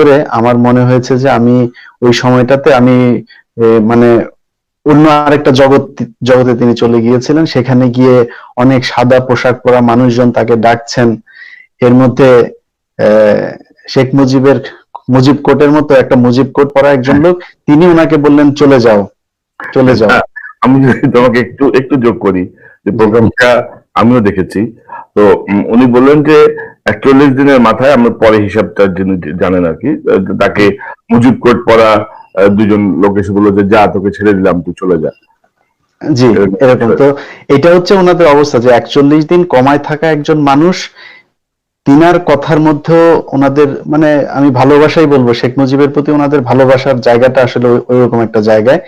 ভেতরে আমার মনে হয়েছে যে আমি ওই সময়টাতে আমি মানে অন্য আরেকটা জগৎ জগতে তিনি চলে গিয়েছিলেন। সেখানে গিয়ে অনেক সাদা পোশাক পরা মানুষজন তাকে ডাকছেন। এর মধ্যে আহ, শেখ মুজিবের মুজিব কোটের মতো একটা মুজিব কোট পরা একজন লোক তিনি ওনাকে বললেন চলে যাও চলে যাও। হ্যাঁ, আমি তোমাকে একটু একটু যোগ করি যে প্রোগ্রামটা আমিও দেখেছি। তো উনি বললেন যে একচল্লিশ দিনের মাথায় আমরা পরে হিসাবটা যিনি জানেন আর কি তাকে মুজিব কোট পরা দুজন লোক এসে বলল যে যা তোকে ছেড়ে দিলাম তুই চলে যা। জি এরকম তো এটা হচ্ছে ওনাদের অবস্থা যে একচল্লিশ দিন কমায় থাকা একজন মানুষ তিনার কথার মধ্যেও ওনাদের মানে আমি ভালোবাসাই বলব শেখ মুজিবের প্রতি ওনাদের ভালোবাসার জায়গাটা আসলে ওই- ওইরকম একটা জায়গায়।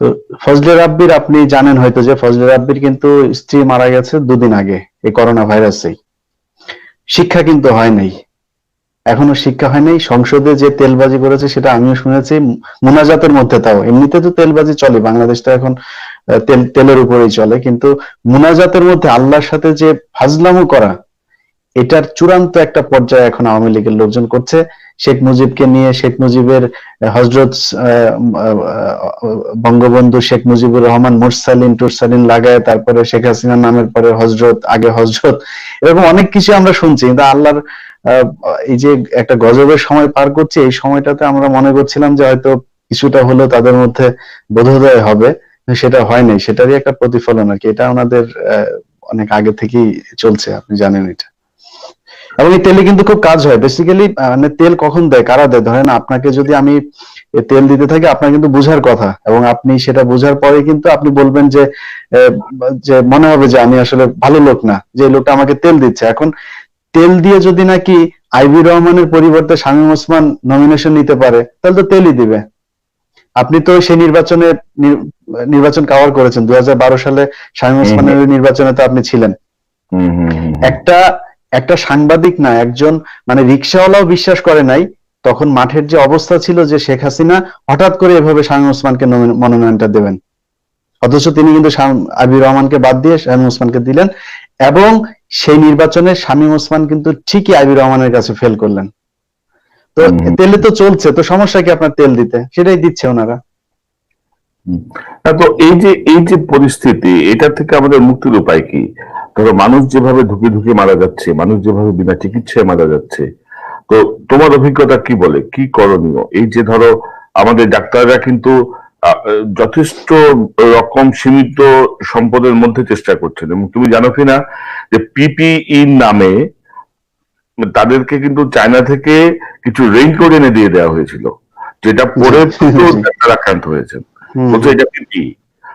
তো ফজলে রাব্বির আপনি জানেন হয়তো যে ফজলে রাব্বির কিন্তু স্ত্রী মারা গেছে দুদিন আগে, এই করোনা ভাইরাসেই শিক্ষা কিন্তু হয় নাই। এখনও শিক্ষা হয় নাই। সংসদে যে তেলবাজি করেছে সেটা আমিও শুনেছি। মোনাজাতের মধ্যে তাও। এমনিতে তো তেলবাজি চলে। বাংলাদেশ তো এখন তেল, তেলের উপরেই চলে। কিন্তু মোনাজাতের মধ্যে আল্লাহর সাথে যে ফাজলামো করা এটার চূড়ান্ত একটা পর্যায়ে এখন আওয়ামী লীগের লোকজন করছে। শেখ মুজিবকে নিয়ে, শেখ মুজিবের হজরত বঙ্গবন্ধু শেখ মুজিবুর রহমান মুরসালিন টুরসালিন লাগায় তারপরে শেখ হাসিনা নামের পরে হজরত, আগে হজরত, এরকম অনেক কিছু আমরা শুনছি। কিন্তু আল্লাহর এই যে একটা গজবের সময় পার করছি, এই সময়টাতে আমরা মনে করছিলাম যে হয়তো কিছুটা হলেও তাদের মধ্যে বোধোদয় হবে। সেটা হয়নি। সেটারই একটা প্রতিফলন আর কি। এটা ওনাদের অনেক আগে থেকেই চলছে। আপনি জানেন এটা। এবং এই তেলে কিন্তু খুব কাজ হয়। বেসিক্যালি মানে তেল কখন দেয় কারা দেয়? ধরেন আপনাকে যদি আমি তেল দিতে থাকি আপনার কিন্তু বুঝার কথা। এবং আপনি সেটা বুঝার পরে কিন্তু আপনি বলবেন যে যে মনে হবে যে আমি আসলে ভালো লোক না যে লোকটা আমাকে তেল দিচ্ছে। এখন তেল দিয়ে যদি নাকি আইবি রহমানের পরিবর্তে শামীম ওসমান নমিনেশন নিতে পারে তাহলে তো তেলই দিবে। আপনি তো সেই নির্বাচনে নির্বাচন কাভার করেছেন। দু হাজার বারো সালে শামীম ওসমানের নির্বাচনে তো আপনি ছিলেন। একটা একটা সাংবাদিক না একজন মানে রিক্সাওয়ালাও বিশ্বাস করে নাই তখন মাঠের যে অবস্থা ছিল যে শেখ হাসিনা হঠাৎ করে এভাবে শামীম ওসমানকে মনোনয়নটা দেবেন। অথচ তিনি কিন্তু আবির রহমানকে বাদ দিয়ে শামীম ওসমানকে দিলেন এবং সেই নির্বাচনে শামীম ওসমান কিন্তু ঠিকই আবির রহমানের কাছে ফেল করলেন। তো তেলে তো চলছে তো সমস্যা কি আপনার তেল দিতে? সেটাই দিচ্ছে ওনারা। তো এই যে এই যে পরিস্থিতি এটা থেকে আমাদের মুক্তির উপায় কি? ধরো মানুষ যেভাবে ঢুকে ঢুকে মারা যাচ্ছে মানুষ যেভাবে বিনা চিকিৎসায় মারা যাচ্ছে তো তোমার অভিজ্ঞতা কি বলে? কি করণীয়? এই যে ধরো আমাদের ডাক্তাররা কিন্তু যথেষ্ট রকম সীমিত সম্পদের মধ্যে চেষ্টা করছেন। এবং তুমি জানো কিনা যে পিপিই নামে তাদেরকে কিন্তু চায়না থেকে কিছু রেইন রেইনকোট এনে দিয়ে দেওয়া হয়েছিল যেটা পরে ডাক্তার আক্রান্ত হয়েছেন। বলছে এটা পিপি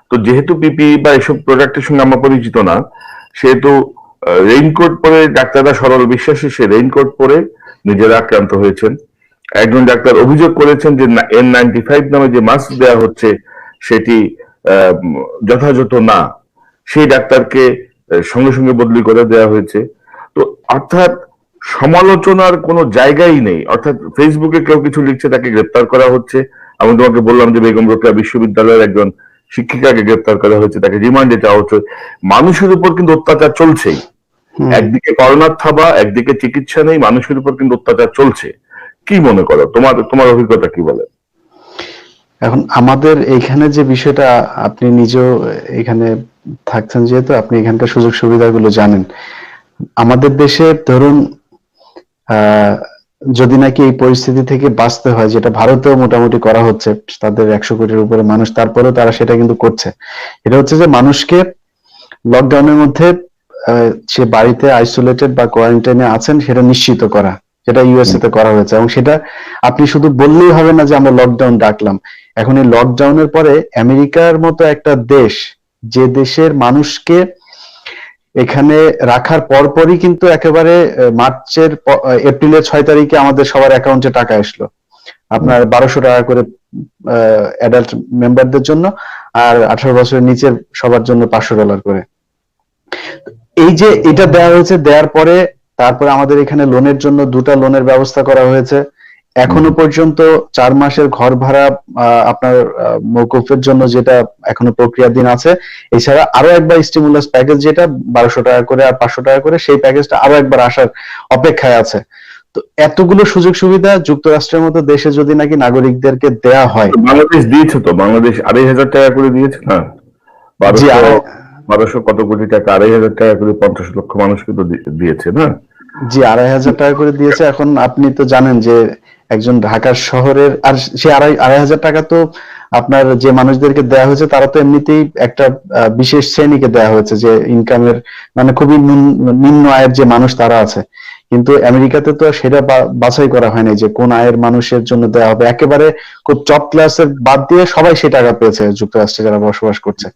তো যেহেতু পিপি বা এসব প্রোডাক্টের সঙ্গে আমরা পরিচিত না সেহেতু রেইনকোট পরে ডাক্তাররা সরল বিশ্বাসী, সে রেইনকোট পরে নিজেরা আক্রান্ত হয়েছেন। একজন ডাক্তার অভিযোগ করেছেন যে এন নাইনটি ফাইভ নামে যে মাস্ক দেওয়া হচ্ছে, সেটি যথাযথ না। সেই ডাক্তারকে সঙ্গে সঙ্গে বদলি করে দেওয়া হয়েছে। তো অর্থাৎ সমালোচনার কোনো জায়গাই নেই। অর্থাৎ ফেসবুকে কেউ কিছু লিখছে, তাকে গ্রেপ্তার করা হচ্ছে। আমি তোমাকে বললাম যে বেগম রোকেয়া বিশ্ববিদ্যালয়ের একজন শিক্ষিকাকে গ্রেপ্তার করা হয়েছে তাকে রিমান্ডে চাওয়া হচ্ছে। মানুষের উপর কিন্তু অত্যাচার চলছেই। একদিকে করোনার থাবা একদিকে চিকিৎসা নেই মানুষের উপর কিন্তু অত্যাচার চলছে। কি মনে করো? তোমার তোমার অভিজ্ঞতা কি বলে? এখন আমাদের এইখানে যে বিষয়টা আপনি নিজেও এখানে থাকছেন যেহেতু আপনি এখানকার সুযোগ সুবিধাগুলো জানেন। আমাদের দেশে ধরুন আহ, যদি নাকি এই পরিস্থিতি থেকে বাঁচতে হয়, যেটা ভারতেও মোটামুটি করা হচ্ছে, তাদের একশো কোটির উপরে মানুষ, তারপরেও তারা সেটা কিন্তু করছে। এটা হচ্ছে যে মানুষকে লকডাউনের মধ্যে সে বাড়িতে আইসোলেটেড বা কোয়ারেন্টাইনে আছেন, সেটা নিশ্চিত করা, যেটা ইউএসএ তে করা হয়েছে। এবং সেটা আপনি শুধু বললেই হবে না যে আমরা লকডাউন ডাকলাম। এখন এই লকডাউনের পরে আমেরিকার মতো একটা দেশ, যে দেশের মানুষকে এখানে রাখার পরপরই কিন্তু একেবারে মার্চের এপ্রিলের ছয় তারিখে আমাদের সবার অ্যাকাউন্টে টাকা আসলো। আপনার বারোশো টাকা করে অ্যাডাল্ট মেম্বারদের জন্য আর আঠারো বছরের নিচের সবার জন্য পাঁচশো ডলার করে। এই যে এটা দেওয়া হয়েছে দেওয়ার পরে তারপরে আমাদের এখানে লোনের জন্য দুটা লোনের ব্যবস্থা করা হয়েছে। এখনও পর্যন্ত চার মাসের ঘর ভাড়া আপনার মৌকুফের জন্য যেটা এখনও প্রক্রিয়াধীন আছে। এছাড়া আরও একবার স্টিমুলাস প্যাকেজ যেটা বারোশো টাকা করে আর পাঁচশো টাকা করে সেই প্যাকেজটা আরও একবার আসার অপেক্ষায় আছে। তো এতগুলো সুযোগ সুবিধা যুক্তরাষ্ট্রের মতো দেশে যদি নাকি নাগরিকদেরকে দেয়া হয়। বাংলাদেশ দিয়েছে তো? বাংলাদেশ আড়াই হাজার টাকা করে দিয়েছে? না বারোশো কত কোটি টাকা আড়াই হাজার টাকা করে পঞ্চাশ লক্ষ মানুষকে তো দিয়েছে না? জি আড়াই হাজার টাকা করে দিয়েছে। এখন আপনি তো জানেন যে একজন ঢাকার শহরের আর সে আড়াই আড়াই হাজার টাকা তো আপনার যে মানুষদেরকে দেওয়া হয়েছে তারা তো এমনিতেই একটা বিশেষ শ্রেণীকে দেওয়া হয়েছে যে ইনকামের মানে খুবই নিম্ন আয়ের যে মানুষ তারা আছে। কিন্তু আমেরিকাতে তো সেটা বাছাই করা হয়নি যে কোন আয়ের মানুষের জন্য দেওয়া হবে। একেবারে খুব টপ ক্লাসের বাদ দিয়ে সবাই সে টাকা পেয়েছে যুক্তরাষ্ট্রে যারা বসবাস করছে।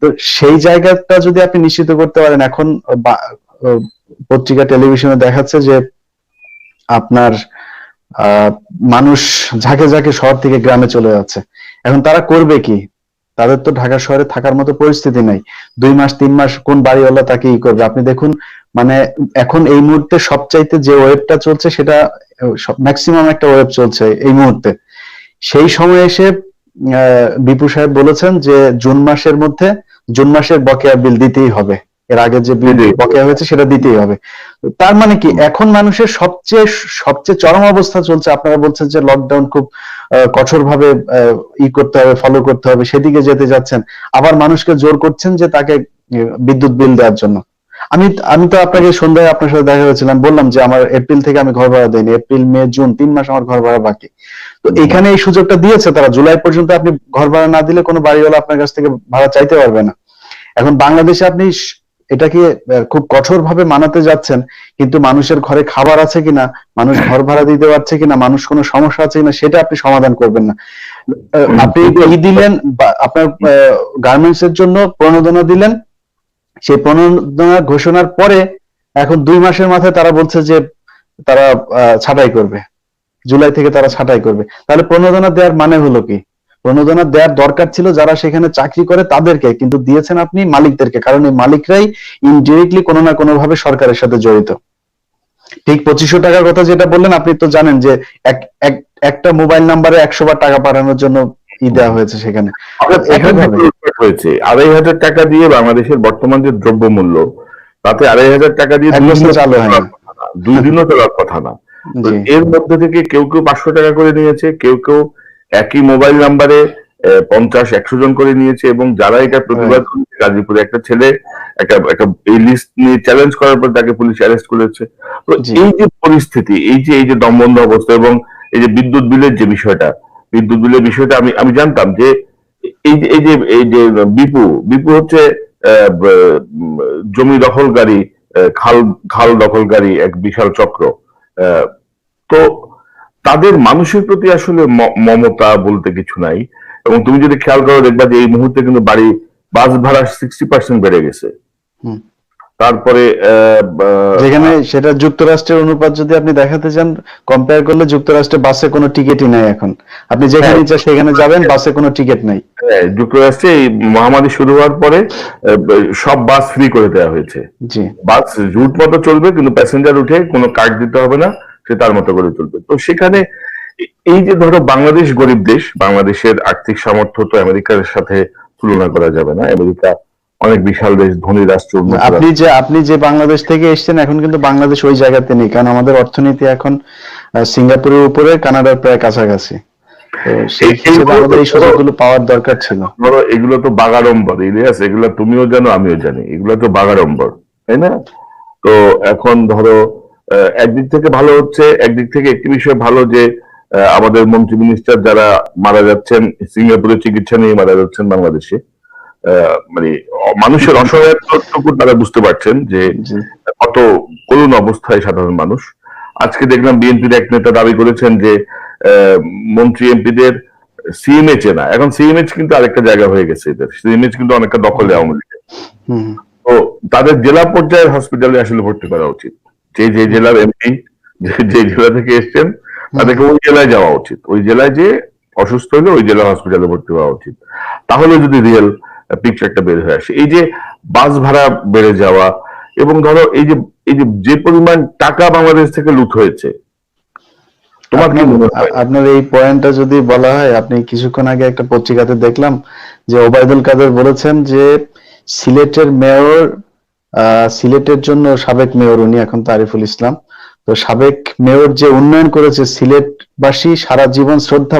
তো সেই জায়গাটা যদি আপনি নিশ্চিত করতে পারেন এখন পত্রিকা টেলিভিশনে দেখাচ্ছে যে আপনার আহ, মানুষ ঝাঁকে ঝাঁকে শহর থেকে গ্রামে চলে যাচ্ছে। এখন তারা করবে কি? তাদের তো ঢাকা শহরে থাকার মতো পরিস্থিতি নাই। দুই মাস, তিন মাস কোন বাড়িওয়ালা তাকে ই করবে? আপনি দেখুন মানে এখন এই মুহূর্তে সবচাইতে যে ওয়েবটা চলছে, সেটা ম্যাক্সিমাম একটা ওয়েব চলছে এই মুহূর্তে। সেই সময় এসে বিপু সাহেব বলেছেন যে, জুন মাসের মধ্যে, জুন মাসের বকেয়া বিল দিতেই হবে। এর আগে যে বিল বকেয়া হয়েছে সেটা দিতেই হবে। তার মানে কি? এখন মানুষের সবচেয়ে সবচেয়ে চরম অবস্থা চলছে। আপনারা বলছেন যে লকডাউন খুব কঠোর ভাবে ই করতে হবে ফলো করতে হবে সেদিকে যেতে যাচ্ছেন। আবার মানুষকে জোর করছেন যে তাকে বিদ্যুৎ বিল দেওয়ার জন্য। আমি আমি তো আপনাকে সন্ধ্যায় আপনার সাথে দেখা হয়েছিলাম। বললাম যে আমার এপ্রিল থেকে আমি ঘর ভাড়া দেইনি। এপ্রিল মে জুন তিন মাস আমার ঘর ভাড়া বাকি। তো এখানে এই সুযোগটা দিয়েছে তারা। জুলাই পর্যন্ত আপনি ঘর ভাড়া না দিলে কোনো বাড়িওয়ালা আপনার কাছ থেকে ভাড়া চাইতে পারবে না। এখন বাংলাদেশে আপনি এটাকে খুব কঠোর ভাবে মানাতে যাচ্ছেন কিন্তু মানুষের ঘরে খাবার আছে কিনা মানুষ ঘর ভাড়া দিতে পারছে কিনা মানুষ কোনো সমস্যা আছে কিনা সেটা আপনি সমাধান করবেন না। আপনি ই দিলেন বা আপনার গার্মেন্টস এর জন্য প্রণোদনা দিলেন সেই প্রণোদনা ঘোষণার পরে এখন দুই মাসের মাথায় তারা বলছে যে তারা আহ, ছাঁটাই করবে। জুলাই থেকে তারা ছাঁটাই করবে। তাহলে প্রণোদনা দেওয়ার মানে হলো কি? প্রণোদনা দেওয়ার দরকার ছিল যারা সেখানে চাকরি করে তাদেরকে কিন্তু দিয়েছেন আপনি মালিকদেরকে কারণ এই মালিকরাই ইনডিরেক্টলি কোনো না কোনো ভাবে সরকারের সাথে জড়িত। ঠিক পঁচিশশো টাকার কথা যেটা বললেন আপনি তো জানেন যে এক এক- একটা মোবাইল নাম্বারে একশো বার টাকা পাঠানোর জন্য ই দেওয়া হয়েছে সেখানে। হয়েছে। আড়াই হাজার টাকা দিয়ে বাংলাদেশের বর্তমান যে দ্রব্য মূল্য তাতে আড়াই হাজার টাকা দিয়ে চালু হয়। দুই দিনও চলার কথা না। এর মধ্যে থেকে কেউ কেউ পাঁচশো টাকা করে নিয়েছে কেউ কেউ একই মোবাইল নাম্বারে পঞ্চাশ একশো জন করে নিয়েছে এবং যারা এটা প্রতিবাদ করেছে গাজীপুরে একটা ছেলে একটা একটা এই লিস্ট নিয়ে চ্যালেঞ্জ করার পর তাকে পুলিশ অ্যারেস্ট করেছে। তো এই যে পরিস্থিতি এই যে এই যে দমবন্ধ অবস্থা এবং এই যে বিদ্যুৎ বিলের যে বিষয়টা বিদ্যুৎ বিলের বিষয়টা আমি আমি জানতাম যে এই যে এই যে এই যে বিপু বিপু হচ্ছে জমি দখলকারী খাল খাল দখলকারী এক বিশাল চক্র। আহ, তো তাদের মানুষের প্রতি আসলে মমতা বলতে কিছু নাই। এবং তুমি যদি খেয়াল করো দেখবা যে এই মুহূর্তে কিন্তু বাড়ি বাস ভাড়া সিক্সটি পার্সেন্ট বেড়ে গেছে। তারপরে যেখানে সেটা যুক্তরাষ্ট্রের অনুপাত যদি আপনি দেখাতে চান কম্পেয়ার করলে যুক্তরাষ্ট্রে বাসে কোনো টিকিটই নাই এখন। আপনি যেখানে হ্যাঁ। ইচ্ছা সেখানে যাবেন বাসে কোনো টিকিট নাই। হ্যাঁ, যুক্তরাষ্ট্রে এই মহামারী শুরু হওয়ার পরে সব বাস ফ্রি করে দেওয়া হয়েছে। জি। বাস রুট মতো চলবে কিন্তু প্যাসেঞ্জার উঠে কোনো কার্ড দিতে হবে না। সে তার মতো করে চলবে। তো সেখানে এই যে ধরো বাংলাদেশ গরিব দেশ বাংলাদেশের আর্থিক সামর্থ্য তো আমেরিকার সাথে তুলনা করা যাবে না। আমেরিকা অনেক বিশাল দেশ ধনী রাষ্ট্র আপনি যে আপনি যে বাংলাদেশ থেকে এসেছেন এখন কিন্তু বাংলাদেশ ওই জায়গাতে নেই কারণ আমাদের অর্থনীতি এখন সিঙ্গাপুরের উপরে কানাডার প্রায় কাছাকাছি। পাওয়ার দরকার ছিল। ধরো এগুলো তো বাগাড়ম্বর ইলিয়াস এগুলো তুমিও জানো আমিও জানি। এগুলো তো বাগাড়ম্বর তাই না? তো এখন ধরো একদিক থেকে ভালো হচ্ছে একদিক থেকে একটি বিষয় ভালো যে আমাদের মন্ত্রী মিনিস্টার যারা মারা যাচ্ছেন সিঙ্গাপুরে চিকিৎসা নিয়ে মারা যাচ্ছেন বাংলাদেশে আহ, মানে মানুষের অসহায়ত্বটুকু তারা বুঝতে পারছেন যে কত করুণ অবস্থায় সাধারণ মানুষ। আজকে দেখলাম বিএনপির এক নেতা দাবি করেছেন যে আহ, মন্ত্রী এমপিদের সিএমএ চেনা এখন সিএমএচ কিন্তু আরেকটা জায়গা হয়ে গেছে এদের। সিএমএচ কিন্তু অনেকটা দখলে আওয়ামী লীগের। তো তাদের জেলা পর্যায়ের হসপিটালে আসলে ভর্তি করা উচিত। যে যে জেলার এমপি যে জেলা থেকে এসছেন তাদেরকে ওই জেলায় যাওয়া উচিত। ওই জেলায় যে অসুস্থ হলে ওই জেলা হসপিটালে ভর্তি হওয়া উচিত। তাহলে যদি রিয়েল পিকচারটা বের হয়ে আসে। এই যে বাস ভাড়া বেড়ে যাওয়া এবং ধরো এই যে এই যে যে পরিমাণ টাকা বাংলাদেশ থেকে লুট হয়েছে তোমার কি মনে হয়? আপনার এই পয়েন্টটা যদি বলা হয় আপনি কিছুক্ষণ আগে একটা পত্রিকাতে দেখলাম যে ওবায়দুল কাদের বলেছেন যে সিলেটের মেয়র সিলেটের জন্য সাবেক মেয়র, উনি এখন তারিফুল ইসলাম। তো সাবেক মেয়র যে উন্নয়ন করেছে সিলেটবাসী, সারা জীবন শ্রদ্ধা